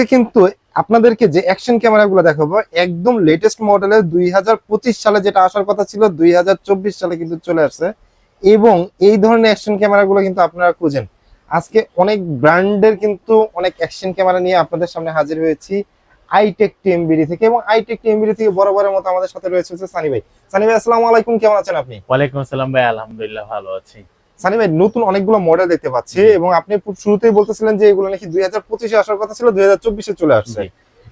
আজকে কিন্তু আপনাদেরকে যে অ্যাকশন ক্যামেরাগুলো দেখাবো, একদম লেটেস্ট মডেলের দুই সালে যেটা আসার কথা ছিল, দুই সালে কিন্তু চলে আসছে। এবং এই ধরনের অ্যাকশন ক্যামেরাগুলো কিন্তু আপনারা খুঁজেন। আজকে অনেক ব্র্যান্ডের কিন্তু অনেক অ্যাকশন ক্যামেরা নিয়ে আপনাদের সামনে হাজির হয়েছি আইটেক টিএমবিডি থেকে। এবং আইটেক টিএমবিডি থেকে বরাবরের মতো আমাদের সাথে রয়েছে সানি ভাই। সানি ভাই, আসসালামু আলাইকুম, কেমন আছেন আপনি? ওয়ালাইকুম আসসালাম ভাই, আলহামদুলিল্লাহ ভালো আছি। সানি ভাই নতুন অনেকগুলো মডেল দেখতে পাচ্ছি এবং আপনি শুরুতেই বলতেছিলেন যে এগুলো নাকি দুই হাজার পঁচিশে আসার কথা ছিল দুই হাজার চব্বিশে চলে আসছে।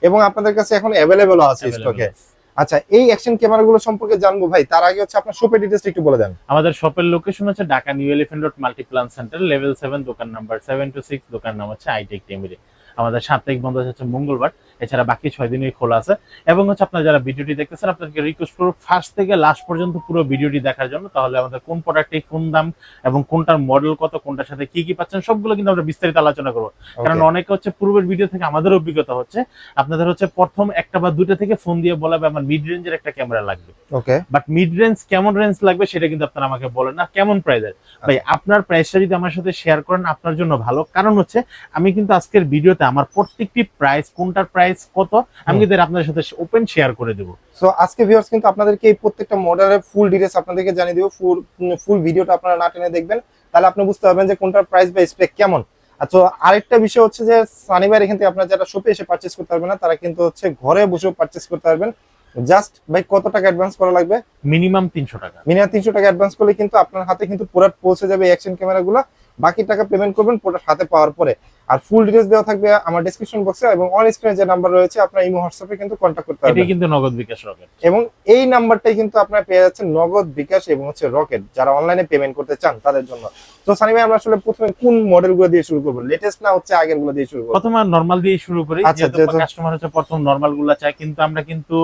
এবং আপনাদের কাছে এখন অ্যাভেলেবেল আছে স্টকে আচ্ছা এই অ্যাকশন ক্যামেরাগুলো সম্পর্কে জানব ভাই। তার আগে হচ্ছে আপনার শপের একটু বলে দেন। আমাদের শপের লোকেশন হচ্ছে Dhaka New Elephant Road Multiplan Centre level seven দোকান নাম্বার সেভেন টু সিক্স দোকান নাম হচ্ছে আইটেক টেমিরে আমাদের সাপ্তাহিক বন্ধ হচ্ছে মঙ্গলবার। এছাড়া বাকি ছয় দিনই খোলা আছে। এবং হচ্ছে আপনারা যারা ভিডিওটি দেখতেছেন আপনাদেরকে রিকোয়েস্ট করব ফার্স্ট থেকে লাস্ট পর্যন্ত পুরো ভিডিওটি দেখার জন্য। তাহলে আমাদের কোন প্রোডাক্টটি কোন দাম এবং কোনটার মডেল কত কোনটার সাথে কি কি পাচ্ছেন সবগুলো কিন্তু আমরা বিস্তারিত আলোচনা করব। কারণ অনেকে হচ্ছে পূর্বের ভিডিও থেকে আমাদের অভিজ্ঞতা হচ্ছে আপনাদের হচ্ছে প্রথম একটা বা দুটো থেকে ফোন দিয়ে বলাবে আমার মিড রেঞ্জের একটা ক্যামেরা লাগবে। ওকে বাট মিড রেঞ্জ কেমন রেঞ্জ লাগবে সেটা কিন্তু আপনারা আমাকে বলেন না কেমন প্রাইসের ভাই আপনার প্রাইসটা যদি আমার সাথে শেয়ার করেন আপনার জন্য ভালো। কারণ হচ্ছে আমি কিন্তু আজকের ভিডিওতে আমার প্রত্যেকটি প্রাইস কোনটার প্রাইস কত আমি কিন্তু আপনাদের সাথে ওপেন শেয়ার করে দেবো। সো আজকে ভিউয়ার্স কিন্তু আপনাদেরকে এই প্রত্যেকটা মডেলের ফুল ডিটেলস আপনাদেরকে জানিয়ে দিব ফুল ফুল ভিডিওটা আপনারা না টেনে দেখবেন তাহলে আপনি বুঝতে পারবেন যে কোনটার প্রাইস বা স্পেক কেমন। আচ্ছা আরেকটা বিষয় হচ্ছে যে শনিবার এখান থেকে আপনারা যারা শপে এসে পারচেস করতে পারবেন না তারা কিন্তু হচ্ছে ঘরে বসেও পারচেস করতে পারবেন। জাস্ট ভাই কত টাকা অ্যাডভান্স করা লাগবে? মিনিমাম তিনশো টাকা। মিনিমাম তিনশো টাকা অ্যাডভান্স করলে কিন্তু আপনার হাতে কিন্তু প্রোডাক্ট পৌঁছে যাবে অ্যাকশন ক্যামেরাগুলো বাকি টাকা পেমেন্ট করবেন প্রোডাক্ট হাতে পাওয়ার পরে। আর ফুল ডিটেলস দেওয়া থাকবে আমার ডিসক্রিপশন বক্সে এবং অন স্ক্রিনে যে নাম্বার রয়েছে আপনার ইমো হোয়াটসঅ্যাপে কিন্তু কন্ট্যাক্ট করতে পারবেন। এটাই কিন্তু নগদ বিকাশ রকেট। এবং এই নাম্বারটাই কিন্তু আপনারা পেয়ে যাচ্ছেন নগদ বিকাশ এবং হচ্ছে রকেট যারা অনলাইনে পেমেন্ট করতে চান তাদের জন্য। তো সানি ভাই আমরা আসলে প্রথমে কোন মডেলগুলো দিয়ে শুরু করব? লেটেস্ট না হচ্ছে আগেরগুলো দিয়ে শুরু করব? প্রথমে নর্মাল দিয়ে শুরু করি আচ্ছা, যেহেতু- কাস্টমার হচ্ছে প্রথম নর্মালগুলো চাই কিন্তু আমরা কিন্তু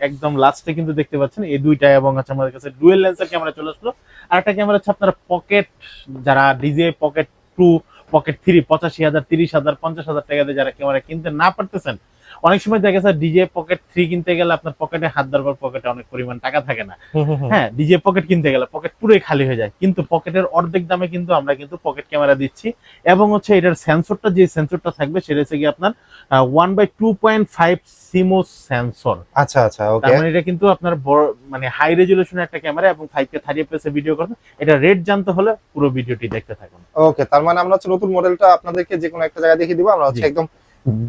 একদম লাস্টে কিন্তু দেখতে পাচ্ছেন এই দুইটা এবং হচ্ছে আমাদের কাছে ডুয়েল লেন্সের ক্যামেরা চলে আসলো। আর একটা ক্যামেরা হচ্ছে আপনার পকেট যারা DJI pocket two pocket three, পঁচাশি হাজার, তিরিশ হাজার, পঞ্চাশ হাজার টাকা দিয়ে যারা ক্যামেরা কিনতে না পারতেছেন অনেক সময় দেখা যায় ডিজে পকেট থ্রি কিনতে গেলে আপনার পকেটে হাত ধরবার পকেটে অনেক পরিমাণ টাকা থাকে না। হ্যাঁ ডিজে পকেট কিনতে গেলে পকেট পুরোই খালি হয়ে যায়। কিন্তু পকেটের অর্ধেক দামে কিন্তু আমরা কিন্তু পকেট ক্যামেরা দিচ্ছি। এবং হচ্ছে এটার সেন্সরটা যে সেন্সরটা থাকবে সেটা হচ্ছে কি আপনার one by two point five CMOS sensor আচ্ছা আচ্ছা ওকে মানে এটা কিন্তু আপনার বড় মানে হাই রেজুলেশনের একটা ক্যামেরা এবং five K thirty FS video করবেন এটা রেট জানতে হলে পুরো ভিডিওটি দেখতে থাকুন। ওকে তার মানে আমরা হচ্ছে নতুন মডেলটা আপনাদেরকে যে কোনো একটা জায়গায় দেখিয়ে দিব। আমরা হচ্ছে একদম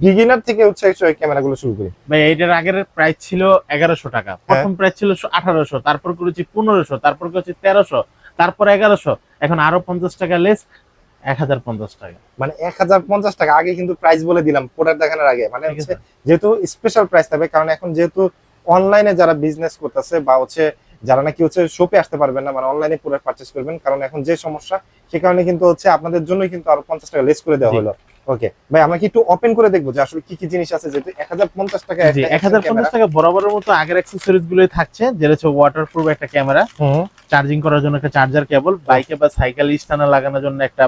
বিগিনার থেকে হচ্ছে ক্যামেরা গুলো শুরু করি। ভাই এটার আগের প্রাইস ছিল এগারোশো টাকা। প্রথম প্রাইস ছিল আঠারোশো তারপর করেছি পনেরোশো তারপর করেছি তেরোশো তারপর এগারোশো। এখন আরও পঞ্চাশ টাকা লেস এক হাজার পঞ্চাশ টাকা। মানে এক হাজার পঞ্চাশ টাকা আগে কিন্তু প্রাইস বলে দিলাম প্রোডাক্ট দেখানোর আগে। মানে হচ্ছে যেহেতু স্পেশাল প্রাইস থাকবে কারণ এখন যেহেতু অনলাইনে যারা বিজনেস করতেছে বা হচ্ছে যারা নাকি হচ্ছে শপে আসতে পারবেন না মানে অনলাইনে প্রোডাক্ট পারচেস করবেন কারণ এখন যে সমস্যা সে কারণে কিন্তু হচ্ছে আপনাদের জন্যই কিন্তু আরও পঞ্চাশ টাকা লেস করে দেওয়া হলো। ওকে ভাই আমরা কি একটু ওপেন করে দেখব যে আসলে কি কি জিনিস আছে? যেহেতু এক হাজার পঞ্চাশ টাকা জি এক হাজার পঞ্চাশ টাকা বরাবরের মতো আগের অ্যাক্সেসরিজ গুলোই থাকছে যেটা হচ্ছে ওয়াটার প্রুফ একটা ক্যামেরা চার্জিং করার জন্য একটা চার্জার কেবল বাইকে বা সাইকেল স্ট্যান্ডে লাগানোর জন্য একটা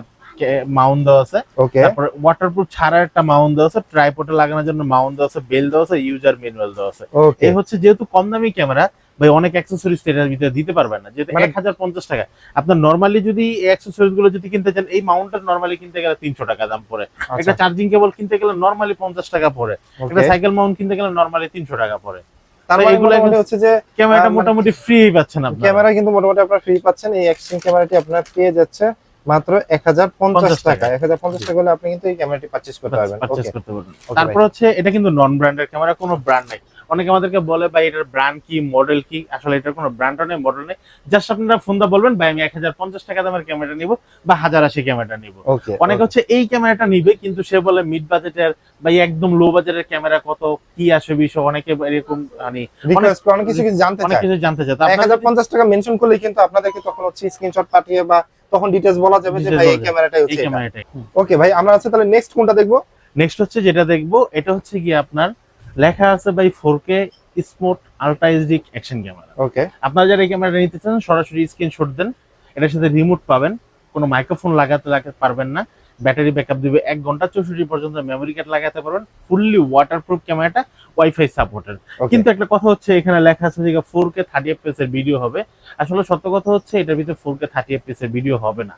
মাউন্ট দেওয়া আছে। ওকে তারপর ওয়াটারপ্রুফ ছাড়া একটা মাউন্ট দেওয়া আছে ট্রাইপোডে লাগানোর জন্য মাউন্ট দেওয়া আছে বেল দেওয়া আছে ইউজার ম্যানুয়াল দেওয়া আছে। এই হচ্ছে যেহেতু কম দামি ক্যামেরা ভাই অনেক অ্যাক্সেসরিজ এটার ভিতরে দিতে পারবেন না। যেহেতু মানে- এক হাজার পঞ্চাশ টাকা। আপনার নর্মালি যদি এই অ্যাক্সেসরিজগুলো যদি কিনতে চান এই মাউন্টের নর্মালি কিনতে গেলে তিনশো টাকা দাম পড়ে। আচ্ছা, একটা চার্জিং কেবল কিনতে গেলে নর্মালি পঞ্চাশ টাকা পড়ে। একটা সাইকেল মাউন্ট কিনতে গেলে নর্মালি তিনশো টাকা পড়ে। মানে হচ্ছে যে ক্যামেরাটা মোটামুটি ফ্রি পাচ্ছেন ক্যামেরা কিন্তু মোটামুটি আপনারা ফ্রি পাচ্ছেন। এই অ্যাকশন ক্যামেরাটি আপনার পেয়ে যাচ্ছে মাত্র এক হাজার পঞ্চাশ টাকা। এক হাজার পঞ্চাশ টাকা হলে আপনি কিন্তু এই ক্যামেরাটি পারচেস করতে পারবেন। করতে পারবেন। তারপর হচ্ছে এটা কিন্তু নন ব্র্যান্ডের ক্যামেরা কোনো ব্র্যান্ড নাই। অনেকে আমাদেরকে বলে ভাই এটার ব্র্যান্ড কি মডেল কি? আসলে এটার কোনো ব্র্যান্ডও নেই মডেল নেই। জাস্ট আপনারা ফোন দা বলবেন ভাই আমি এক হাজার পঞ্চাশ টাকা দামের ক্যামেরা নিব বা হাজার আশি ক্যামেরা নিব। অনেক হচ্ছে এই ক্যামেরাটা নিবে কিন্তু সে বলে মিড বাজেটের বা একদম লো বাজেটের ক্যামেরা কত কি আসে বিষয়? অনেকে এরকম মানে অনেক কিছু কিছু জানতে অনেক চায়। কিছু জানতে চায়। এক আপনারা হাজার পঞ্চাশ টাকা মেনশন করলে কিন্তু আপনাদেরকে তখন হচ্ছে স্ক্রিনশট পাঠিয়ে বা তখন ডিটেলস বলা যাবে যে ভাই এই ক্যামেরাটাই হচ্ছে ওকে ভাই আমরা হচ্ছে তাহলে নেক্সট কোনটা দেখব? নেক্সট হচ্ছে যেটা দেখব এটা হচ্ছে কি আপনার লেখা আছে ভাই four K smart ultra HD action camera okay আপনারা যারা এই ক্যামেরাটা নিতে চান সরাসরি স্ক্রিনশট দেন। এটার সাথে রিমোট পাবেন। কোনো মাইক্রোফোন লাগাতে লাগাতে পারবেন না। ব্যাটারি ব্যাকআপ দিবে এক ঘণ্টা চৌষট্টি পর্যন্ত মেমোরি কার্ড লাগাতে পারবেন। ফুললি ওয়াটারপ্রুফ ক্যামেরাটা ওয়াইফাই সাপোর্টেড কিন্তু একটা কথা হচ্ছে এখানে লেখা আছে যে ফোর কে থার্টি এফপিএস এর ভিডিও হবে। আসলে সত্য কথা হচ্ছে এটার ভিতরে ফোর কে থার্টি এফপিএস এর ভিডিও হবে না।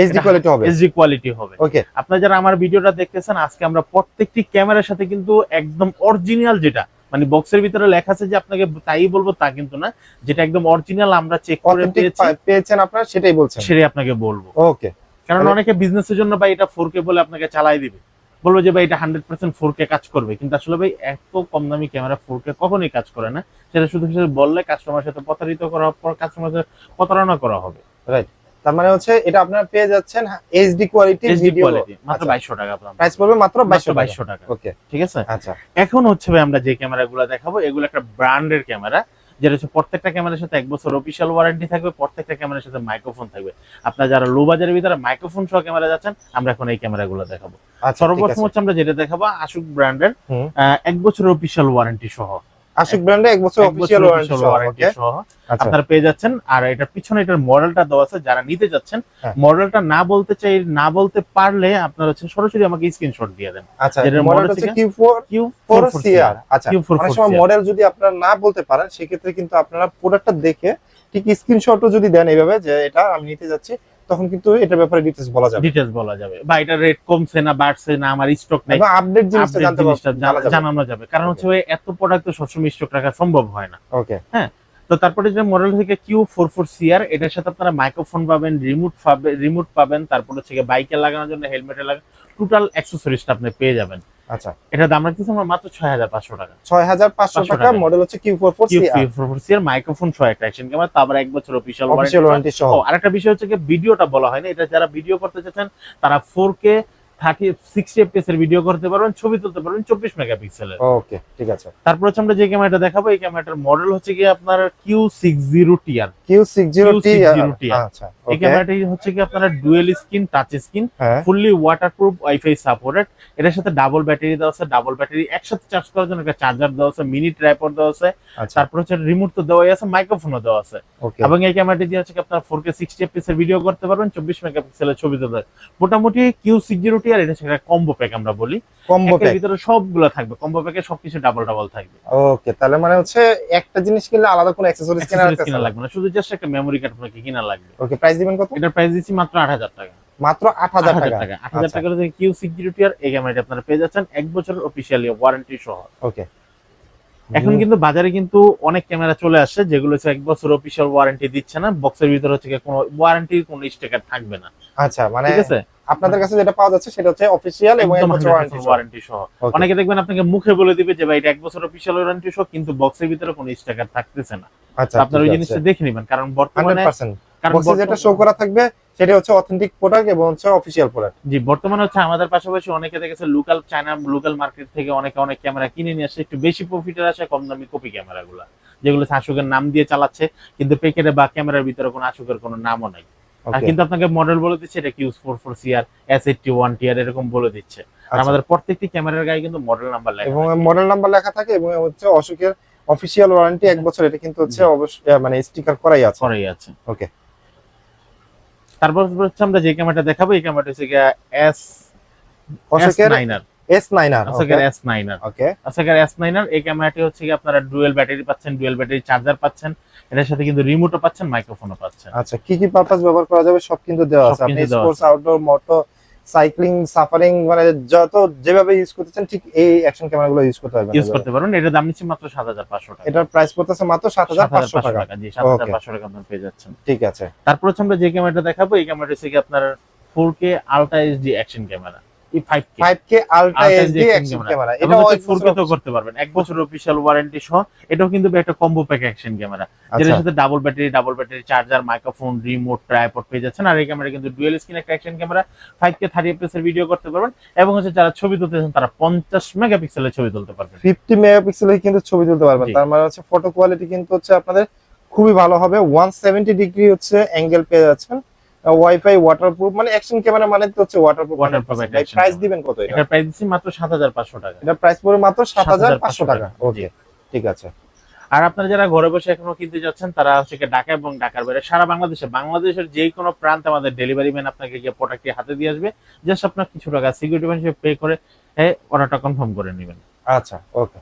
এইচডি কোয়ালিটি হবে। এইচডি কোয়ালিটি হবে। ওকে আপনারা যারা আমার ভিডিওটা দেখতেছেন আজকে আমরা প্রত্যেকটি ক্যামেরার সাথে কিন্তু একদম অরিজিনাল যেটা মানে বক্সের ভিতরে লেখা আছে যে আপনাকে তাই বলব তা কিন্তু না যেটা একদম অরিজিনাল আমরা চেক করে পেয়েছেন আপনারা সেটাই বলছেন। সেটাই আপনাকে বলব। ওকে কারণ অনেকে বিজনেসের জন্য ভাই এটা ফোর কে বলে আপনাকে চালাই দিবে। বলব যে ভাই এটা হান্ড্রেড পার্সেন্ট ফোর কে কাজ করবে কিন্তু আসলে ভাই এত কম দামি ক্যামেরা ফোর কে কখনোই কাজ করে না। সেটা শুধু শুধু বললে কাস্টমার সাথে প্রতারিত করা পর কাস্টমার সাথে প্রতারণা করা হবে। তার মানে হচ্ছে এটা আপনারা পেয়ে যাচ্ছেন এইচডি কোয়ালিটি ভিডিও মাত্র বাইশশো টাকা আপনার প্রাইস পড়বে মাত্র মাত্র 2200 টাকা। ওকে ঠিক আছে? আচ্ছা। এখন হচ্ছে ভাই আমরা যে ক্যামেরাগুলো দেখাবো এগুলো একটা ব্র্যান্ডের ক্যামেরা যেটা হচ্ছে প্রত্যেকটা ক্যামেরার সাথে এক বছর অফিসিয়াল ওয়ারেন্টি থাকবে প্রত্যেকটা ক্যামেরার সাথে মাইক্রোফোন থাকবে। আপনারা যারা লো বাজারের ভিতরে মাইক্রোফোন সহ ক্যামেরা যাচ্ছেন আমরা এখন এই ক্যামেরাগুলো দেখাবো। আচ্ছা সর্বপ্রথম হচ্ছে আমরা যেটা দেখাবো আশুক ব্র্যান্ডের। এক বছর অফিসিয়াল ওয়ারেন্টি সহ। আশিক ব্র্যান্ডে এক বছর এক অফিসিয়াল ওয়ারেন্টি সহ আচ্ছা। আপনারা পেয়ে যাচ্ছেন আর এটার পিছনে এটার মডেলটা দেওয়া আছে যারা নিতে যাচ্ছেন হ্যাঁ। মডেলটা না বলতে চাই না বলতে পারলে আপনারা হচ্ছে সরাসরি আমাকে স্ক্রিনশট দিয়ে দেন। আচ্ছা যেটার মডেল হচ্ছে থেকে- Q4 কিউ 4CR আচ্ছা Q4 অনেক সময় মডেল যদি আপনারা না বলতে পারেন সেক্ষেত্রে কিন্তু আপনারা প্রোডাক্টটা দেখে ঠিক স্ক্রিনশটও যদি দেন এইভাবে যে এটা আমি নিতে যাচ্ছি তখন কিন্তু এটার ব্যাপারে ডিটেইলস বলা যাবে। ডিটেলস বলা যাবে। বা এটা রেট কমছে না বাড়ছে না আমার স্টক নাই এবং আপডেট জিনিসটা জানতে যাবে। জানানো যাবে। কারণ হচ্ছে ওই এত প্রোডাক্ট তো সবসময় স্টক রাখা সম্ভব হয় না। ওকে হ্যাঁ? তো তারপরে যে মডেল থেকে কিউ ফোর ফোর সিআর এটার সাথে আপনারা মাইক্রোফোন পাবেন রিমোট পাবেন রিমোট পাবেন তারপরে হচ্ছে বাইকে লাগানোর জন্য হেলমেটে লাগানো টোটাল অ্যাক্সেসরিজটা আপনি পেয়ে যাবেন। আচ্ছা। এটা দাম রাখতেছি আমরা মাত্র ছয় হাজার পাঁচশো টাকা। ছয় হাজার পাঁচশো টাকা। মডেল হচ্ছে Q four four four CR microphone ছয় একটা অ্যাকশন ক্যামেরা তারপর এক বছর অফিসিয়াল ওয়ারেন্টি সহ। আরেকটা বিষয় হচ্ছে কি ভিডিওটা বলা হয় না এটা যারা ভিডিও করতে চাচ্ছেন তারা ফোর কে থার্টি সিক্সটি এর ভিডিও করতে পারবেন ছবি তুলতে পারবেন চব্বিশ মেগাপিক্সেলের। ওকে ঠিক আছে। তারপর হচ্ছে আমরা যে ক্যামেরাটা দেখাবো এই ক্যামেরাটার মডেল হচ্ছে কি আপনার Q six zero TR Q60T Q60T আচ্ছা এই ক্যামেরাটি হচ্ছে কি আপনার dual screen touch screen fully waterproof wifi supported এটার সাথে ডাবল ব্যাটারি দেওয়া আছে ডাবল ব্যাটারি একসাথে চার্জ করার জন্য একটা চার্জার দেওয়া আছে মিনি ট্রাইপড দেওয়া আছে। আচ্ছা। তারপর হচ্ছে রিমোট তো দেওয়াই আছে মাইক্রোফোনও দেওয়া আছে। এবং এই ক্যামেরাটি দিয়ে হচ্ছে কি আপনার ফোর কে সিক্সটি এর ভিডিও করতে পারবেন চব্বিশ মেগাপিক্সেলের ছবি তুলতে। মোটামুটি কিউ সিক্স জিরো আর এটা হচ্ছে কম্বো প্যাক আমরা বলি। কম্বো একের ভিতরে সবগুলো থাকবে। কম্বো প্যাকে সবকিছু ডাবল ডাবল থাকবে। ওকে তাহলে মানে হচ্ছে একটা জিনিস কিনলে আলাদা কোনো অ্যাকসেসরিজ কেনার কিনা লাগবে না। শুধু জাস্ট একটা মেমোরি কার্ড আপনাকে কিনা লাগবে। ওকে প্রাইস দিবেন কত? এটার প্রাইস দিচ্ছি মাত্র আট হাজার টাকা। মাত্র 8000 আট হাজার টাকা। টাকা। আট হাজার আচ্ছা। টাকার Q six zero T R এই ক্যামেরাটি আপনারা পেয়ে যাচ্ছেন। এক বছরের অফিসিয়ালি ওয়ারেন্টি সহ। ওকে এখন কিন্তু বাজারে কিন্তু অনেক ক্যামেরা চলে আসছে যেগুলো হচ্ছে এক বছর অফিসিয়াল ওয়ারেন্টি দিচ্ছে না। বক্সের ভিতরে হচ্ছে কোনো ওয়ারেন্টির কোনো স্টিকার থাকবে না। আচ্ছা মানে ঠিক আছে? আপনাদের কাছে যেটা পাওয়া যাচ্ছে সেটা হচ্ছে অফিসিয়াল এবং এক বছর ওয়ারেন্টি সহ। অনেকে দেখবেন আপনাকে মুখে বলে দিবে যে ভাই এটা এক বছর অফিসিয়াল ওয়ারেন্টি সহ কিন্তু বক্সের ভিতরে কোনো স্টিকার থাকতেছে না। আচ্ছা আপনারা ওই জিনিসটা দেখে নেবেন কারণ বর্তমানে 100% কারণ যেটা শো করা থাকবে সেটা হচ্ছে অথেন্টিক প্রোডাক্ট এবং হচ্ছে অফিসিয়াল প্রোডাক্ট জি বর্তমানে হচ্ছে আমাদের পাশাপাশি অনেকে দেখেছে লোকাল চায়না লোকাল মার্কেট থেকে অনেকে অনেক ক্যামেরা কিনে নিয়ে আসছে একটু বেশি প্রফিটের আসে কম দামি কপি ক্যামেরাগুলো যেগুলো আশুকের নাম দিয়ে চালাচ্ছে কিন্তু প্যাকেটে বা ক্যামেরার ভিতরে কোনো আশুকের কোনো নামও নাই। আর কিন্তু আপনাকে মডেল বলে দিচ্ছে এটা QS four four CR S eighty one TR এরকম বলে দিচ্ছে। আর আমাদের প্রত্যেকটি ক্যামেরার গায়ে কিন্তু মডেল নাম্বার লেখা এবং মডেল নাম্বার লেখা থাকে এবং হচ্ছে অশোকের অফিসিয়াল ওয়ারেন্টি এক বছর এটা কিন্তু হচ্ছে অবশ্যই মানে স্টিকার করাই আছে। করাই আছে। ওকে তারপর হচ্ছে আমরা যে ক্যামেরাটা দেখাবো এই ক্যামেরাটা হচ্ছে এস এস অশোকের নাইনার এস নাইনার অশোকের এস নাইনার ওকে অশোকের এস নাইনার এই ক্যামেরাটি হচ্ছে কি আপনারা ডুয়েল ব্যাটারি পাচ্ছেন ডুয়েল ব্যাটারি চার্জার পাচ্ছেন। এটার সাথে কিন্তু রিমোটও পাচ্ছেন মাইক্রোফোনও পাচ্ছেন। আচ্ছা কি কি পারপাস ব্যবহার করা যাবে সব কিন্তু দেওয়া আছে। আপনি স্পোর্টস আউটডোর মোটো সাইক্লিং সাফারিং মানে যত যেভাবে ইউজ করতেছেন ঠিক এই অ্যাকশন ক্যামেরাগুলো ইউজ করতে পারবেন ইউজ করতে পারবেন। এটার দাম নিচ্ছি মাত্র সাত হাজার পাঁচশো টাকা। এটার প্রাইস পড়তেছে মাত্র সাত হাজার 7,500 টাকা। জি সাত হাজার Okay. পাঁচশো টাকা আপনার পেয়ে যাচ্ছেন। ঠিক আছে। তারপর হচ্ছে আমরা যে ক্যামেরাটা দেখাবো এই ক্যামেরাটা হচ্ছে কি আপনার four K ultra HD action camera ultra HD action camera এটা করতে পারবেন। এক ওয়ারেন্টি সহ। এটাও কিন্তু একটা কম্বো প্যাক অ্যাকশন ক্যামেরা যেটার সাথে double battery double battery charger microphone remote tripod পেয়ে যাচ্ছেন। আর এই ক্যামেরা কিন্তু ডুয়েল স্ক্রিন একটা অ্যাকশন ক্যামেরা এর ভিডিও করতে পারবেন। এবং হচ্ছে যারা ছবি তুলতে চান তারা পঞ্চাশ মেগাপিক্সেলের ছবি তুলতে পারবেন। মেগাপিক্সেলের কিন্তু ছবি তুলতে পারবেন। তার মানে হচ্ছে ফটো কোয়ালিটি কিন্তু হচ্ছে আপনাদের খুবই ভালো হবে। ওয়ান সেভেন্টি ডিগ্রি হচ্ছে অ্যাঙ্গেল পেয়ে যাচ্ছেন। ওয়াইফাই ওয়াটারপ্রুফ মানে অ্যাকশন ক্যামেরা মানে তো হচ্ছে ওয়াটারপ্রুফ একটা প্রাইস দিবেন কত এটা? এটার প্রাইস দিচ্ছি মাত্র সাত হাজার পাঁচশো টাকা। এটা প্রাইস পড়বে মাত্র সাত হাজার পাঁচশো 7,500 টাকা। ওকে ঠিক আছে। আর আপনারা যারা ঘরে বসে এখনও কিনতে যাচ্ছেন তারা হচ্ছে ঢাকা এবং ঢাকার বাইরে সারা বাংলাদেশে বাংলাদেশের যে কোনো প্রান্তে আমাদের ডেলিভারি ম্যান আপনাকে গিয়ে প্রোডাক্টটি হাতে দিয়ে আসবে। জাস্ট আপনার কিছু টাকা সিকিউরিটি হিসেবে পে করে অর্ডারটা কনফার্ম করে নেবেন। আচ্ছা ওকে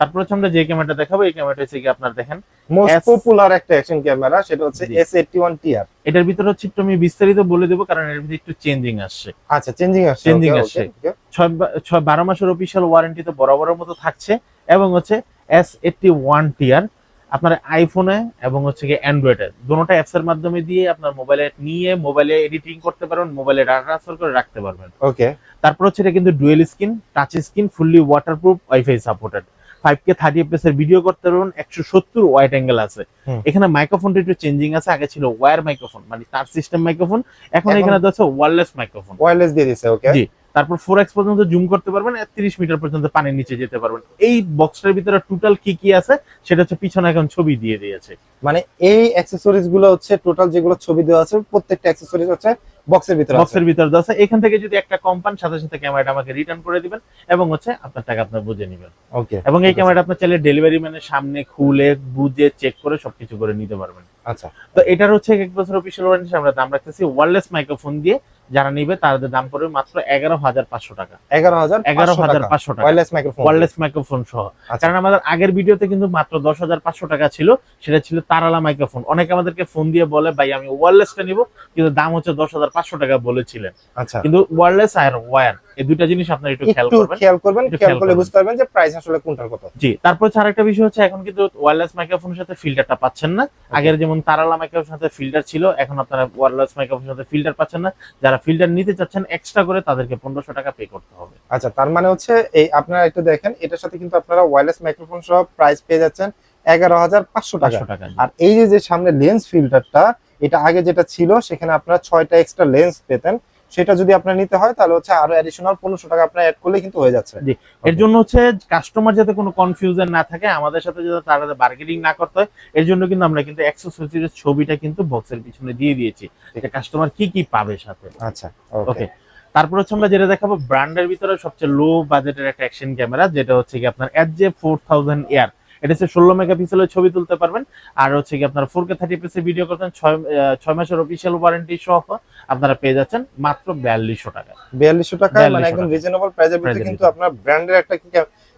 তারপর হচ্ছে আমরা যে ক্যামেরাটা দেখাবো এই ক্যামেরাটা হচ্ছে কি আপনার দেখেন মোস্ট পপুলার একটা অ্যাকশন ক্যামেরা সেটা হচ্ছে জি। এস এইটটি ওয়ান টিআর এটার ভিতরে হচ্ছে একটু আমি বিস্তারিত বলে দেবো কারণ এর ভিতরে একটু চেঞ্জিং আসছে আচ্ছা চেঞ্জিং আসছে okay, আসছে। okay, okay. ছয় বা- ছয় বারো মাসের অফিসিয়াল ওয়ারেন্টি তো বরাবরের মতো থাকছে এবং হচ্ছে এস এইটটি ওয়ান টিয়ার আপনার আইফোনে এবং হচ্ছে কি অ্যান্ড্রয়েডে দুটোটা অ্যাপস এর মাধ্যমে দিয়ে আপনার মোবাইলে নিয়ে মোবাইলে এডিটিং করতে পারবেন মোবাইলে ডাটা ট্রান্সফার করে রাখতে পারবেন ওকে তারপর হচ্ছে এটা কিন্তু dual screen touch screen fully waterproof wifi supported five K thirty FS এর ভিডিও করতে পারবেন একশো সত্তর ওয়াইড অ্যাঙ্গেল আছে। এখানে মাইক্রোফোনটা একটু চেঞ্জিং আছে আগে ছিল ওয়ার মাইক্রোফোন মানে তার সিস্টেম মাইক্রোফোন এখন এখন- এখানে আছে ওয়্যারলেস মাইক্রোফোন ওয়্যারলেস দিয়ে দিছে ওকে জি। তারপর ফোর এক্স পর্যন্ত জুম করতে পারবেন তিরিশ মিটার পর্যন্ত পানির নিচে যেতে পারবেন। এই বক্সটার ভিতরে টোটাল কি কি আছে সেটা হচ্ছে পিছনে এখন ছবি দিয়ে দিয়েছে। মানে এই অ্যাকসেসরিজগুলো হচ্ছে টোটাল যেগুলো ছবি দেওয়া আছে প্রত্যেকটা অ্যাকসেসরিজ হচ্ছে বক্সের ভিতরে বক্সের ভিতরে দেওয়া আছে। এখান থেকে যদি একটা কম পান সাথে সাথে ক্যামেরাটা আমাকে রিটার্ন করে দিবেন এবং হচ্ছে আপনার টাকা আপনার বুঝে নেবেন। ওকে এবং এই। ক্যামেরাটা আপনার চাইলে ডেলিভারি ম্যানের সামনে খুলে বুঝে চেক করে সবকিছু করে নিতে পারবেন। আচ্ছা। তো এটার হচ্ছে এক বছর অফিসিয়াল ওয়ারেন্টি আমরা দাম রাখতেছি। ওয়্যারলেস মাইক্রোফোন দিয়ে যারা নিবে তাদের দাম পড়বে মাত্র এগারো হাজার পাঁচশো টাকা। এগারো হাজার এগারো হাজার পাঁচশো টাকা। ওয়ারলেস মাইক্রোফোন মাইক্রোফোন সহ। আচ্ছা। কারণ আমাদের আগের ভিডিওতে কিন্তু মাত্র দশ হাজার পাঁচশো টাকা ছিল সেটা ছিল তারালা মাইক্রোফোন অনেকে আমাদেরকে ফোন দিয়ে বলে ভাই আমি ওয়ারলেসটা নিব। কিন্তু দাম হচ্ছে দশ হাজার পাঁচশো টাকা বলেছিলেন। আচ্ছা। কিন্তু ওয়ারলেস আর ওয়্যার এই দুইটা জিনিস আপনার একটু খেয়াল করবেন। খেয়াল করবেন খেয়াল করলে বুঝতে পারবেন যে প্রাইস আসলে কোনটার কত। জি তারপর হচ্ছে আরেকটা বিষয় হচ্ছে এখন কিন্তু ওয়্যারলেস মাইক্রোফোনের সাথে ফিল্টারটা পাচ্ছেন না। আগের যেমন তারালা মাইক্রোফোনের সাথে ফিল্টার ছিল এখন আপনারা ওয়্যারলেস মাইক্রোফোনের সাথে ফিল্টার পাচ্ছেন না। যারা ফিল্টার নিতে চাচ্ছেন এক্সট্রা করে তাদেরকে পনেরোশো টাকা পে করতে হবে। আচ্ছা তার মানে হচ্ছে এই আপনারা একটু দেখেন এটার সাথে কিন্তু আপনারা ওয়্যারলেস মাইক্রোফোন সহ প্রাইস পেয়ে যাচ্ছেন এগারো হাজার পাঁচশো টাকা। টাকা আর এই যে যে সামনে লেন্স ফিল্টারটা এটা আগে যেটা ছিল সেখানে আপনারা ছয়টা এক্সট্রা লেন্স পেতেন। সেটা যদি আপনার নিতে হয় তাহলে হচ্ছে আরও অ্যাডিশনাল পনেরোশো টাকা আপনার অ্যাড করলে কিন্তু হয়ে যাচ্ছে। জি। এর জন্য হচ্ছে কাস্টমার যাতে কোনো কনফিউশন না থাকে আমাদের সাথে যাতে তারা বার্গেনিং না করতে হয় এর জন্য কিন্তু আমরা কিন্তু অ্যাক্সেসরিজের ছবিটা কিন্তু বক্সের পিছনে দিয়ে দিয়েছি এটা কাস্টমার কি কি পাবে সাথে। আচ্ছা ওকে ওকে তারপর হচ্ছে আমরা যেটা দেখাবো ব্র্যান্ডের ভিতরে সবচেয়ে লো বাজেটের একটা অ্যাকশন ক্যামেরা যেটা হচ্ছে কি আপনার S J four thousand air এটা হচ্ছে ষোলো মেগাপিক্সেলের ছবি তুলতে পারবেন। আর হচ্ছে কি আপনার ফোর কে থার্টি পিসের ভিডিও করতেন ছয় ছয় মাসের অফিসিয়াল ওয়ারেন্টি সহ আপনারা পেয়ে যাচ্ছেন মাত্র বিয়াল্লিশশো টাকা। বিয়াল্লিশশো টাকা মানে একদম। রিজনেবল প্রাইসের ভিতরে কিন্তু আপনার ব্র্যান্ডের একটা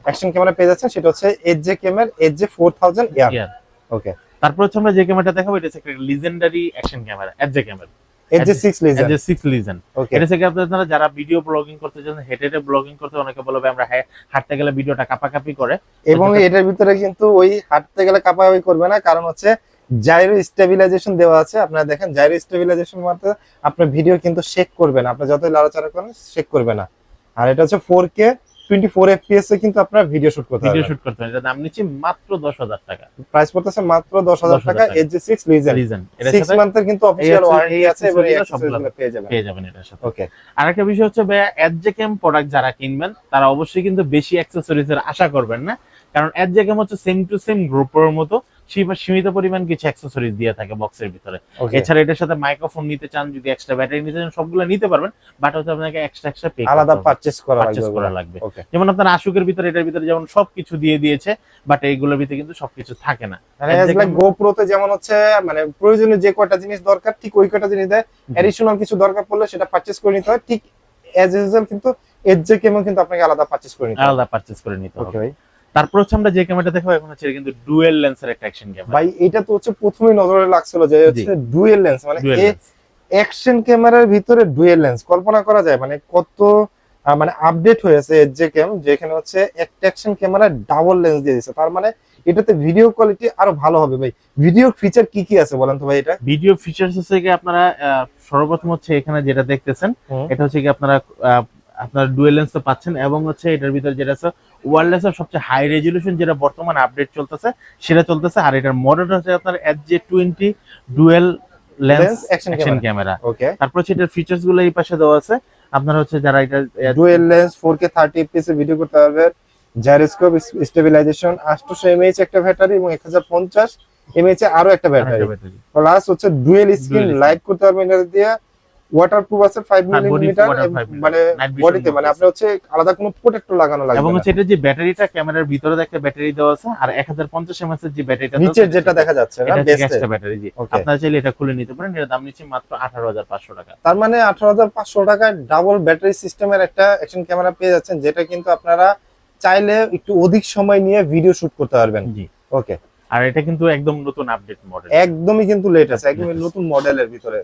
অ্যাকশন ক্যামেরা পেয়ে যাচ্ছেন সেটা হচ্ছে H J camera H J four thousand air okay তারপর হচ্ছে আমরা যে ক্যামেরাটা দেখাবো এটা হচ্ছে একটা legendary action camera S J camera এটা থেকে আপনারা যারা ভিডিও ব্লগিং করতে চান হেঁটে হেঁটে ব্লগিং করতে অনেকে বলবে আমরা হ্যাঁ, হাঁটতে গেলে ভিডিওটা কাপাকাপি করে। এবং এটার ভিতরে কিন্তু ওই হাঁটতে গেলে কাপাকাপি করবে না কারণ হচ্ছে জাইরো স্টেবিলাইজেশন দেওয়া আছে। আপনারা দেখেন জাইরো স্টেবিলাইজেশন মাত্র আপনার ভিডিও কিন্তু শেক করবে না। আপনি যতই লাড়াচাড়া করেন শেক করবে না। আর এটা হচ্ছে four K twenty four FPS এ কিন্তু আপনার ভিডিও শুট করতে ভিডিও শুট করতে এটা দাম নিচ্ছি মাত্র দশ হাজার টাকা। প্রাইস পড়তেছে মাত্র 10,000 টাকা টাকা। H J six legend legend এটার সিক্স সাথে মান্থের কিন্তু অফিসিয়াল ওয়ারেন্টি আছে এবং এই accessories accessories সবগুলো পেয়ে যাবেন। পেয়ে যাবেন এটার সাথে। ওকে আরেকটা বিষয় হচ্ছে ভাইয়া প্রোডাক্ট যারা কিনবেন তারা অবশ্যই কিন্তু বেশি অ্যাক্সেসরিজ এর আশা করবেন না। কারণ অ্যাডজেকেম হচ্ছে সেম টু সেম গ্রুপের মতো। সীমিত পরিমাণ কিছু অ্যাক্সেসরিজ দিয়ে থাকে বক্সের ভিতরে। এছাড়া এটার সাথে মাইক্রোফোন নিতে চান যদি এক্সট্রা ব্যাটারি নিতে চান সবগুলো নিতে পারবেন বাট হচ্ছে আপনাকে এক্সট্রা এক্সট্রা পে আলাদা পারচেজ করা পারচেজ করা লাগবে। যেমন আপনার আশুকের ভিতরে এটার ভিতরে যেমন সবকিছু দিয়ে দিয়েছে বাট এইগুলোর ভিতরে কিন্তু সবকিছু থাকে না। মানে গোপ্রোতে যেমন হচ্ছে মানে প্রয়োজনীয় যে কয়টা জিনিস দরকার ঠিক ওই কয়টা জিনিস দেয়। এডিশনাল কিছু দরকার পড়লে সেটা পারচেজ করে নিতে হয়। ঠিক অ্যাজ ইউজুয়াল কিন্তু এজে কেমন কিন্তু আপনাকে আলাদা পারচেজ করে নিতে আলাদা পারচেজ করে নিতে ওকে হবে। ভাই তারপর হচ্ছে আমরা যে ক্যামেরাটা দেখব এখন হচ্ছে কিন্তু ডুয়েল লেন্সের একটা অ্যাকশন ক্যামেরা ভাই এটা তো হচ্ছে প্রথমেই নজরে লাগছিল যে হচ্ছে ডুয়েল লেন্স মানে এ অ্যাকশন ক্যামেরার ভিতরে ডুয়েল লেন্স কল্পনা করা যায় মানে কত মানে আপডেট হয়েছে এজে ক্যাম যেখানে হচ্ছে একটা অ্যাকশন ক্যামেরা ডাবল লেন্স দিয়ে দিয়েছে। তার মানে এটাতে ভিডিও কোয়ালিটি আরও ভালো হবে ভাই। ভিডিও ফিচার কি কি আছে বলেন তো ভাই এটা? ভিডিও ফিচার্স হচ্ছে কি আপনারা সর্বপ্রথম হচ্ছে এখানে যেটা দেখতেছেন এটা হচ্ছে কি আপনারা আপনার ডুয়েল লেন্স তো পাচ্ছেন এবং হচ্ছে এটার ভিতরে যেটা আছে ওয়ারলেস এর সবচেয়ে হাই রেজলিউশন যেটা বর্তমানে আপডেট চলতেছে সেটা চলতেছে আর এটার মডেল হচ্ছে আপনার S J twenty dual lens action camera okay তারপর হচ্ছে এটার ফিচার্সগুলো এই পাশে দেওয়া আছে আপনার হচ্ছে যারা এটা ডুয়েল লেন্স 4K 30 fps এ ভিডিও করতে পারবে জাইরোস্কোপ স্টেবিলাইজেশন 800 mAh একটা ব্যাটারি এবং 1050 mAh এ আরও একটা ব্যাটারি। প্লাস হচ্ছে ডুয়েল স্ক্রিন লাইট করতে পারবেন এটা দিয়ে। ওয়াটারপ্রুফ আছে 5 হ্যাঁ, মিলিমিটার water 5 millimeter, মানে বডিতে মানে আপনি হচ্ছে আলাদা কোনো প্রোটেক্টর লাগানো লাগবে এবং হচ্ছে এটা যে ব্যাটারিটা ক্যামেরার ভিতরে একটা ব্যাটারি দেওয়া আছে আর এক হাজার পঞ্চাশ এমএস এর যে ব্যাটারিটা নিচের যেটা দেখা যাচ্ছে না? বেস্ট ব্যাটারি জি। আপনারা চাইলে এটা খুলে নিতে পারেন এর দাম নিচ্ছে মাত্র আঠারো হাজার পাঁচশো টাকা। তার মানে 18500 টাকায় ডাবল ব্যাটারি সিস্টেমের একটা অ্যাকশন ক্যামেরা পেয়ে যাচ্ছেন যেটা কিন্তু আপনারা চাইলে একটু অধিক সময় নিয়ে ভিডিও শুট করতে পারবেন। জি। ওকে আর এটা কিন্তু একদম নতুন আপডেট মডেল একদমই কিন্তু লেটেস্ট একদমই Latest. নতুন মডেলের ভিতরে।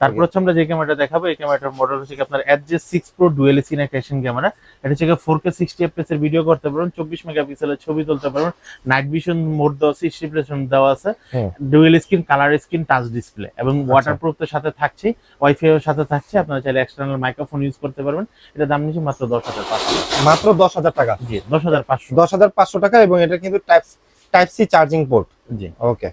তারপর হচ্ছে আমরা যে ক্যামেরাটা দেখাবো এই ক্যামেরাটার মডেল হচ্ছে আপনার S J six pro dual scene একটা ক্যামেরা এটা হচ্ছে ফোর কে সিক্সটি এফপিএস এর ভিডিও করতে পারবেন চব্বিশ মেগাপিক্সেলের ছবি তুলতে পারবেন। নাইট ভিশন মোড দেওয়া আছে স্টিপ্রেশন দেওয়া আছে। Dual screen colour screen touch display এবং ওয়াটারপ্রুফ তো সাথে থাকছে ওয়াইফাই এর সাথে থাকছে। আপনারা চাইলে এক্সটার্নাল মাইক্রোফোন ইউজ করতে পারবেন। এটা দাম নিচ্ছে মাত্র দশ হাজার পাঁচশো। মাত্র দশ হাজার টাকা। জি দশ হাজার পাঁচশো। দশ হাজার পাঁচশো টাকা এবং এটা কিন্তু type type C charging port জি। ওকে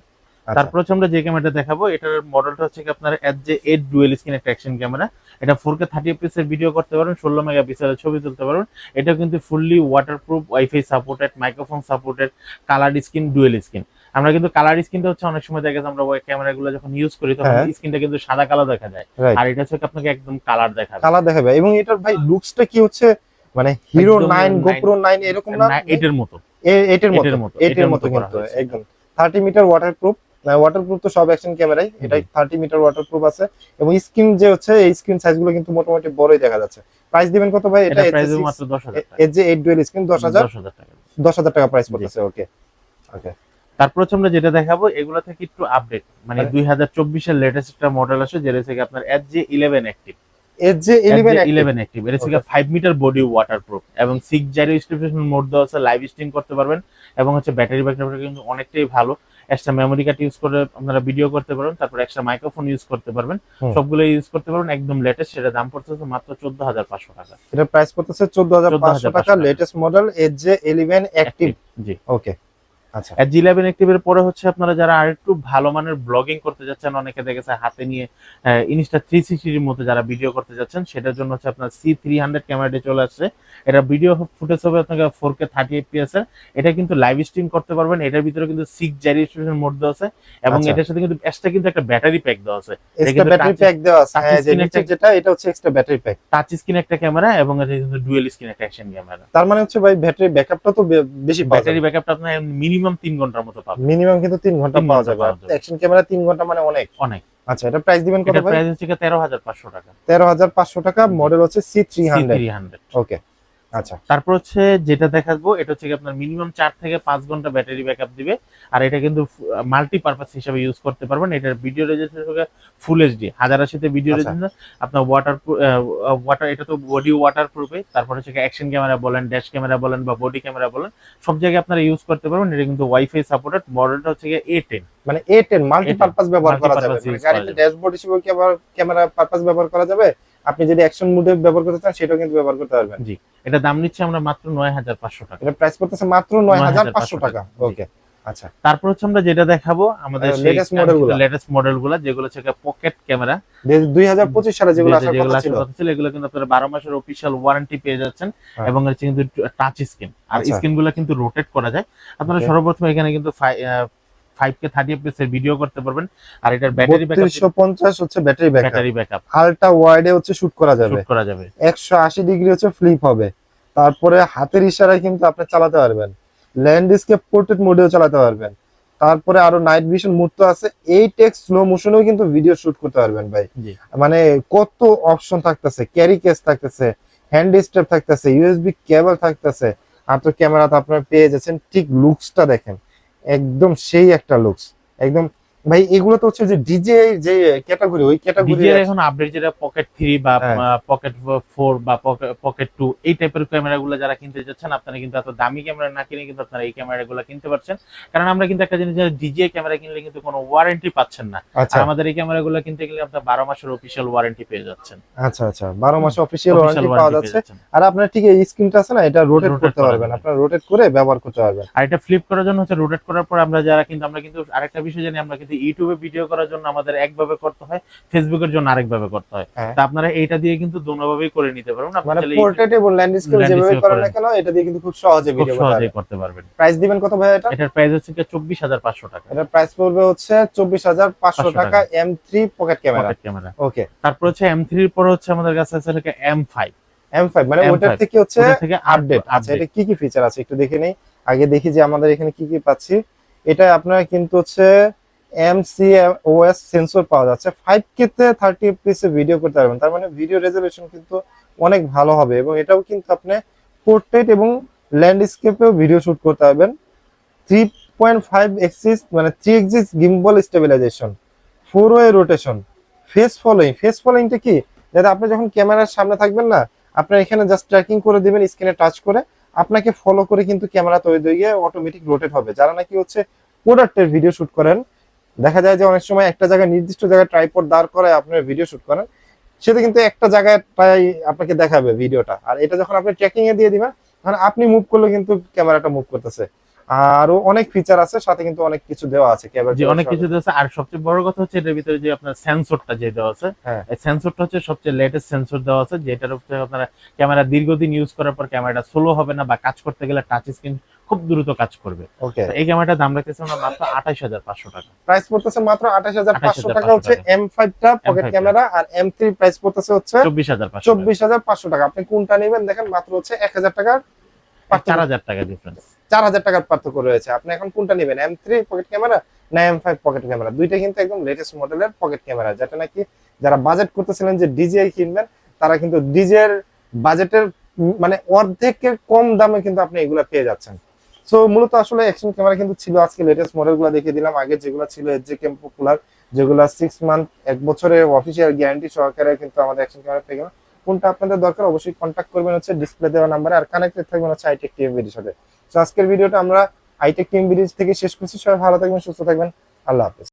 তারপর হচ্ছে আমরা যে ক্যামেরাটা দেখাবো এটার মডেলটা হচ্ছে কি আপনার S J eight dual screen একটা অ্যাকশন ক্যামেরা এটা ফোর কে থার্টি এর ভিডিও করতে পারবেন ষোলো মেগা পিক্সেলের ছবি তুলতে পারবেন। এটা কিন্তু fully waterproof wifi supported microphone supported colour screen dual screen আমরা কিন্তু কালার স্ক্রিনটা হচ্ছে অনেক সময় দেখা যায় আমরা ক্যামেরাগুলো যখন ইউজ করি তখন হ্যাঁ। স্ক্রিনটা কিন্তু সাদা কালো দেখা যায়। আর এটা হচ্ছে আপনাকে একদম কালার দেখাবে। কালার দেখাবে। এবং এটার ভাই লুকসটা কি হচ্ছে মানে হিরো একদম নাইন গোপ্রো নাইন এরকম না? এটার মতো। এটার মতো। এটার মতো, কিন্তু একদম। থার্টি মিটার ওয়াটারপ্রুফ ওয়াটারপ্রুফ তো সব অ্যাকশন ক্যামেরাই এটা থার্টি মিটার ওয়াটারপ্রুফ আছে। এবং স্ক্রিন যে হচ্ছে এই স্ক্রিন কিন্তু মোটামুটি বড়ই দেখা যাচ্ছে। প্রাইস দিবেন কত ভাই? এটা এর যে এইট ডুয়েল স্ক্রিন দশ হাজার দশ হাজার? টাকা। প্রাইস। পড়তেছে ওকে ওকে তারপর হচ্ছে আমরা যেটা দেখাবো এগুলো থেকে একটু আপডেট মানে দুই হাজার চব্বিশের লেটেস্ট একটা মডেল আছে যেটা হচ্ছে কি আপনার জে ইলেভেন অ্যাক্টিভ এর যে ইলেভেন ইলেভেন অ্যাক্টিভ এটা হচ্ছে ফাইভ মিটার বডি ওয়াটারপ্রুফ এবং সিক্স জারি মোড দেওয়া আছে লাইভ স্ট্রিম করতে পারবেন। এবং হচ্ছে ব্যাটারি ব্যাকআপটা কিন্তু অনেকটাই ভালো। এক্সট্রা মেমোরি কার্ড ইউজ করে আপনারা ভিডিও করতে পারবেন তারপর এক্সট্রা মাইক্রোফোন ইউজ করতে পারবেন। সবগুলো ইউজ করতে পারবেন একদম লেটেস্ট সেটা দাম পড়তেছে মাত্র চোদ্দ হাজার পাঁচশো টাকা। এটা প্রাইস পড়তেছে চোদ্দ হাজার পাঁচশো 14,500 টাকা। লেটেস্ট মডেল এর যে ইলেভেন অ্যাক্টিভ জি। ওকে আচ্ছা। আর ইলেভেন অ্যাক্টিভের পরে হচ্ছে আপনারা যারা আরেকটু ভালো মানের ব্লগিং করতে যাচ্ছেন অনেকে দেখেছে হাতে নিয়ে ইনস্টা থ্রি সিক্সটির মতো যারা ভিডিও করতে যাচ্ছেন সেটার জন্য হচ্ছে আপনার সি থ্রি হান্ড্রেড ক্যামেরাটি চলে আসছে। এটা ভিডিও ফুটেজ হবে আপনাকে ফোর কে থার্টি এফপিএস এর। এটা কিন্তু লাইভ স্ট্রিম করতে পারবেন। এটার ভিতরে কিন্তু সিক্স মোড দেওয়া আছে এবং আচ্ছা। এটার সাথে কিন্তু এক্সট্রা কিন্তু একটা ব্যাটারি প্যাক দেওয়া আছে। এক্সট্রা ব্যাটারি প্যাক দেওয়া আছে। হ্যাঁ যে যেটা এটা হচ্ছে extra battery pack touch screen একটা ক্যামেরা এবং এটা কিন্তু ডুয়েল স্ক্রিন একটা অ্যাকশন ক্যামেরা তার মানে হচ্ছে ভাই ব্যাটারি ব্যাকআপটা তো বেশি ব্যাটারি ব্যাকআপটা আপনার মিনিমাম তিন ঘণ্টার মতো পাবেন মিনিমাম কিন্তু তিন ঘণ্টা পাওয়া যাবে। অ্যাকশন ক্যামেরা তিন ঘণ্টা মানে অনেক। অনেক। আচ্ছা এটা প্রাইস দিবেন কত ভাই? প্রাইস হচ্ছে তেরো হাজার পাঁচশো টাকা। তেরো হাজার পাঁচশো টাকা মডেল হচ্ছে C three hundred three hundred okay আচ্ছা। তারপর হচ্ছে যেটা দেখাবো এটা হচ্ছে আপনার মিনিমাম চার থেকে পাঁচ ঘণ্টা ব্যাটারি ব্যাকআপ দিবে। আর এটা কিন্তু মাল্টি পারপাস হিসেবে ইউজ করতে পারবেন। এটার ভিডিও রেজিস্ট্রেশন ফুল এইচডি হাজার আশিতে ভিডিও আচ্ছা। রেজিস্ট্রেশন আপনার ওয়াটার ওয়াটার এটা তো বডি ওয়াটার প্রুফে তারপর হচ্ছে অ্যাকশন ক্যামেরা বলেন ড্যাশ ক্যামেরা বলেন বা বডি ক্যামেরা বলেন সব জায়গায় আপনারা ইউজ করতে পারবেন। এটা কিন্তু ওয়াইফাই সাপোর্টেড মডেলটা হচ্ছে এ টেন মানে এ টেন মাল্টিপারপাস ব্যবহার করা যাবে। মানে গাড়িতে ড্যাশবোর্ড হিসেবে ক্যামেরা পারপাস ব্যবহার করা যাবে? আপনি যদি অ্যাকশন মুডে ব্যবহার করতে চান সেটাও কিন্তু ব্যবহার করতে পারবেন জি এটা দাম নিচ্ছে আমরা মাত্র নয় হাজার পাঁচশো টাকা এটা প্রাইস পড়তেছে মাত্র নয় হাজার পাঁচশো 9,500 টাকা। ওকে আচ্ছা তারপর হচ্ছে আমরা যেটা দেখাবো আমাদের আহ, latest model গুলা। লেটেস্ট মডেলগুলা যেগুলো হচ্ছে পকেট ক্যামেরা দুই হাজার পঁচিশ সালে যেগুলো আসার কথা ছিল এগুলো কিন্তু আপনারা বারো মাসের অফিসিয়াল ওয়ারেন্টি পেয়ে যাচ্ছেন হ্যাঁ। এবং হচ্ছে কিন্তু টাচ স্ক্রিন আর আচ্ছা। স্ক্রিনগুলো কিন্তু রোটেট করা যায় আপনারা. সর্বপ্রথম এখানে কিন্তু ফাইভ কে থার্টি এফপিএস এর ভিডিও করতে পারবেন। আর এটার ব্যাটারি ব্যাকআপ বত্রিশশো পঞ্চাশ হচ্ছে battery backup battery backup ultra ওয়াইডে হচ্ছে শুট করা যাবে। শুট করা যাবে। একশো আশি ডিগ্রি হচ্ছে ফ্লিপ হবে। তারপরে হাতের ইশারায় কিন্তু আপনি চালাতে পারবেন। ল্যান্ডস্কেপ পোর্ট্রেট মোডেও চালাতে পারবেন। তারপরে আরও নাইট ভিশন মুড তো আছে। এই টেক্স স্লো মোশনেও কিন্তু ভিডিও শুট করতে পারবেন ভাই। মানে কত অপশন থাকতেছে? ক্যারি কেস থাকতেছে হ্যান্ড স্টেপ থাকতেছে ইউএসবি কেবল থাকতেছে। আর তো ক্যামেরা তো আপনারা পেয়ে যাচ্ছেন ঠিক লুকসটা দেখেন। একদম সেই একটা লুকস একদম ভাই এগুলো তো হচ্ছে যে ডিজে যে ক্যাটাগরি ওই ক্যাটাগরি এখন আপডেট যেটা পকেট থ্রি বা হ্যাঁ। পকেট ফোর বা পকেট টু এই টাইপের ক্যামেরা গুলো যারা কিনতে যাচ্ছেন আপনারা কিন্তু এত দামি ক্যামেরা না কিনে কিন্তু আপনারা এই ক্যামেরা গুলো কিনতে পারছেন। কারণ আমরা কিন্তু একটা জিনিস ডিজিআই ক্যামেরা কিনলে কিন্তু কোনো ওয়ারেন্টি পাচ্ছেন না। আচ্ছা। আর আমাদের এই ক্যামেরা গুলো কিনতে গেলে আপনার বারো মাসের অফিসিয়াল ওয়ারেন্টি পেয়ে যাচ্ছেন। আচ্ছা আচ্ছা। বারো মাসের অফিসিয়াল Official ওয়ারেন্টি পাওয়া যাচ্ছে। আর আপনার ঠিক এই স্ক্রিনটা আছে না এটা রোটেট করতে পারবেন। আপনার রোটেট করে ব্যবহার করতে পারবেন। আর এটা ফ্লিপ করার জন্য হচ্ছে রোটেট করার পর আমরা যারা কিন্তু আমরা কিন্তু আরেকটা বিষয় জানি আমরা কিন্তু ইউটিউবে ভিডিও করার জন্য আমাদের একভাবে করতে হয় ফেসবুকের জন্য আরেকভাবে করতে হয়। হ্যাঁ। তা আপনারা এইটা দিয়ে কিন্তু দোনোভাবেই করে নিতে পারবেন। আপনি মানে চাইলে পোর্ট্রেট ল্যান্ডস্কেপ যেভাবে করেন। না কেন এটা দিয়ে কিন্তু খুব সহজে ভিডিও সহজেই করতে পারবেন। প্রাইস দিবেন কত ভাই এটা? এটার প্রাইস হচ্ছে চব্বিশ হাজার পাঁচশো টাকা। এটা প্রাইস পড়বে হচ্ছে চব্বিশ হাজার পাঁচশো টাকা M three pocket camera pocket camera okay তারপর হচ্ছে এম থ্রির পর হচ্ছে আমাদের কাছে আছে এম ফাইভ এম ফাইভ মানে ওটার থেকে হচ্ছে থেকে আপডেট আচ্ছা এটা কি কি ফিচার আছে একটু দেখে নেই? আগে দেখি যে আমাদের এখানে কি কি পাচ্ছি। এটা আপনারা কিন্তু হচ্ছে এম সি ওএস সেন্সর পাওয়া যাচ্ছে। ফাইভ কে তে থার্টি এ ভিডিও করতে পারবেন। তার মানে ভিডিও রেজলিউশন কিন্তু অনেক ভালো হবে এবং এটাও কিন্তু আপনি পোর্ট্রেট এবং ল্যান্ডস্কেপেও ভিডিও শুট করতে পারবেন। থ্রি পয়েন্ট ফাইভ এক্সিস মানে three axis gimbal stabilization four way rotation face following face ফলোইংটা কি? যাতে আপনি যখন ক্যামেরার সামনে থাকবেন না, আপনার এখানে জাস্ট ট্র্যাকিং করে দিবেন স্ক্রিনে টাচ করে। আপনাকে ফলো করে কিন্তু ক্যামেরা তৈরি দিয়ে অটোমেটিক রোটেট হবে। যারা নাকি হচ্ছে প্রোডাক্টের ভিডিও শুট করেন দেখা যায় যে অনেক সময় একটা জায়গায় নির্দিষ্ট জায়গায় ট্রাইপড দাঁড় করে আপনার ভিডিও শুট করেন সেটা কিন্তু একটা জায়গায় প্রায় আপনাকে দেখাবে ভিডিওটা আর এটা যখন আপনি ট্র্যাকিং এ দিয়ে দিবেন তখন আপনি মুভ করলে কিন্তু ক্যামেরাটা মুভ করতেছে। আরও অনেক ফিচার আছে সাথে কিন্তু অনেক কিছু দেওয়া আছে ক্যামেরা অনেক কিছু দেওয়া আছে। আর সবচেয়ে বড় কথা হচ্ছে এটার ভিতরে যে আপনার সেন্সরটা যে দেওয়া আছে হ্যাঁ। এই সেন্সরটা হচ্ছে সবচেয়ে লেটেস্ট সেন্সর দেওয়া আছে যেটার উপরে আপনারা ক্যামেরা দীর্ঘদিন ইউজ করার পর ক্যামেরাটা স্লো হবে না বা কাজ করতে গেলে টাচ স্ক্রিন খুব দ্রুত কাজ করবে। এই ক্যামেরাটার দাম রাখতেছে আমরা মাত্র আঠাইশ হাজার পাঁচশো টাকা। প্রাইস পড়তেছে মাত্র আঠাশ হাজার পাঁচশো টাকা হচ্ছে এম ফাইভটা পকেট ক্যামেরা আর এম থ্রি প্রাইস পড়তেছে হচ্ছে চব্বিশ হাজার চব্বিশ হাজার পাঁচশো টাকা। আপনি কোনটা নেবেন দেখেন মাত্র হচ্ছে এক হাজার টাকার চার হাজার টাকা ডিফারেন্স চার হাজার টাকার পার্থক্য রয়েছে। আপনি এখন কোনটা নেবেন এম থ্রি পকেট ক্যামেরা না এম ফাইভ পকেট ক্যামেরা দুইটা কিন্তু একদম লেটেস্ট মডেলের পকেট ক্যামেরা যেটা নাকি যারা বাজেট করতেছিলেন যে ডিজিআই কিনবেন তারা কিন্তু ডিজের বাজেটের মানে অর্ধেকের কম দামে কিন্তু আপনি এগুলা পেয়ে যাচ্ছেন। সো মূলত আসলে অ্যাকশন ক্যামেরা কিন্তু ছিল আজকে লেটেস্ট মডেলগুলো দেখিয়ে দিলাম। আগে যেগুলো ছিল এর যে কুলার যেগুলো সিক্স মান্থ এক বছরের অফিসিয়াল গ্যারান্টি সহকারে কিন্তু আমাদের অ্যাকশন ক্যামেরা পেয়ে কোনটা আপনাদের দরকার অবশ্যই কন্ট্যাক্ট করবেন হচ্ছে ডিসপ্লে দেওয়া নাম্বারে আর কানেক্টেড থাকবেন হচ্ছে আইটেক টিম বিডির সাথে। তো আজকের ভিডিওটা আমরা আইটেক টিম বিডির থেকে শেষ করছি। সবাই ভালো থাকবেন, সুস্থ থাকবেন। আল্লাহ হাফেজ।